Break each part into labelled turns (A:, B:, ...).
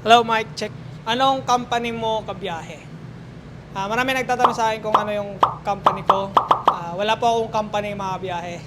A: Hello, Mike. Check. Anong company mo kabiyahe? Ah, marami nagtatanong sa akin kung ano yung company ko. Ah, wala po akong company mga biyahe.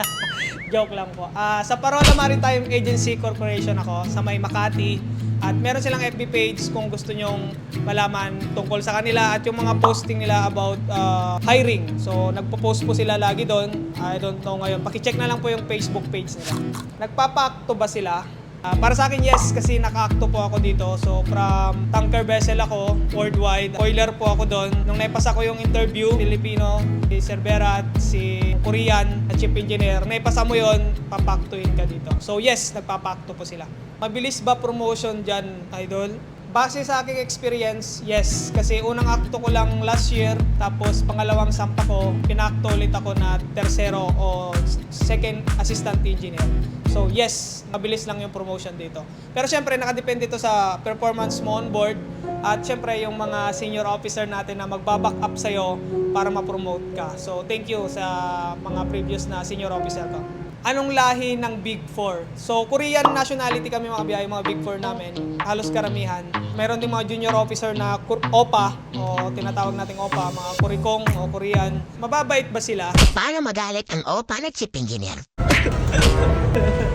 A: Joke lang po. Ah, sa Parola Maritime Agency Corporation ako sa May Makati. At meron silang FB page kung gusto nyong malaman tungkol sa kanila at yung mga posting nila about ah, hiring. So, nagpo-post po sila lagi doon. I don't know ngayon. Paki-check na lang po yung Facebook page nila. Nagpapa-acto ba sila? Ah, para sa akin, yes, kasi naka-acto po ako dito. So, from tanker vessel ako, worldwide. Oiler po ako doon. Nung naipasa ko yung interview, Filipino, si Sir Berat, si Korean, at chief engineer, naipasa mo yon papaktuin ka dito. So, yes, nagpapakto po sila. Mabilis ba promotion dyan, idol? Base sa aking experience, yes. Kasi unang akto ko lang last year, tapos pangalawang sampa ko, pinakto ulit ako na tersero o second assistant engineer. So yes, mabilis lang yung promotion dito. Pero syempre, nakadepende to sa performance mo on board at syempre yung mga senior officer natin na magbaback up sa'yo para ma-promote ka. So thank you sa mga previous na senior officer ko. Anong lahi ng Big Four? So, Korean nationality kami mga biyahe, mga Big Four namin. Halos karamihan. Meron din mga junior officer na OPA, o tinatawag nating OPA, mga Kurikong o Korean. Mababait ba sila?
B: Paano magalit ang OPA na chief engineer?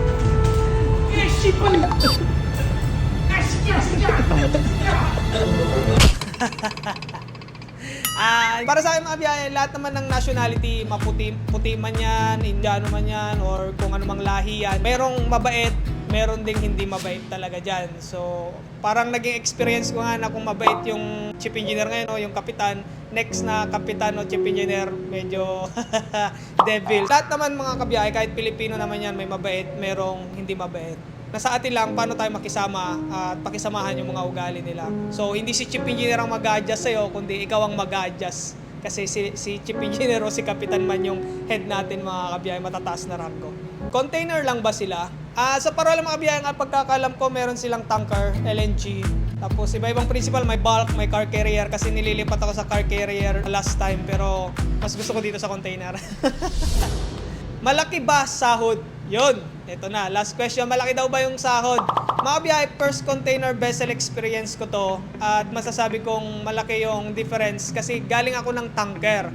A: Ah, para sa akin mga biyahe, lahat naman ng nationality, maputi puti man yan, Indiano man yan, or kung ano mang lahi yan, merong mabait, meron ding hindi mabait talaga dyan. So, parang naging experience ko nga na kung mabait yung chief engineer ngayon o yung kapitan, next na kapitan o chief engineer, medyo devil. Lahat naman mga kabiyahe, kahit Pilipino naman yan, may mabait, merong hindi mabait nasa atin lang paano tayo makisama at pakisamahan yung mga ugali nila. So, hindi si chief engineer ang mag-adjust sa'yo, kundi ikaw ang mag-adjust. Kasi si, si chief engineer o si kapitan man yung head natin mga kabiyahe, matataas na rango. Container lang ba sila? Ah, sa parola mga kabiyahe, ang pagkakalam ko, meron silang tanker, LNG, tapos iba-ibang principal, may bulk, may car carrier kasi nililipat ako sa car carrier last time pero mas gusto ko dito sa container. Malaki ba sahod? Yun, ito na. Last question, malaki daw ba yung sahod? Mga first container vessel experience ko to at masasabi kong malaki yung difference kasi galing ako ng tanker.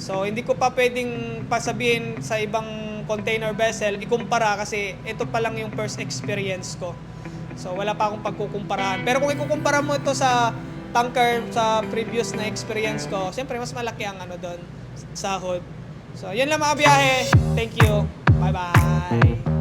A: So, hindi ko pa pwedeng pasabihin sa ibang container vessel, ikumpara kasi ito pa lang yung first experience ko. So, wala pa akong pagkukumparahan. Pero kung ikukumpara mo ito sa tanker sa previous na experience ko, siyempre mas malaki ang ano doon, sahod. So, yun lang mga biyahe. Thank you. Bye-bye.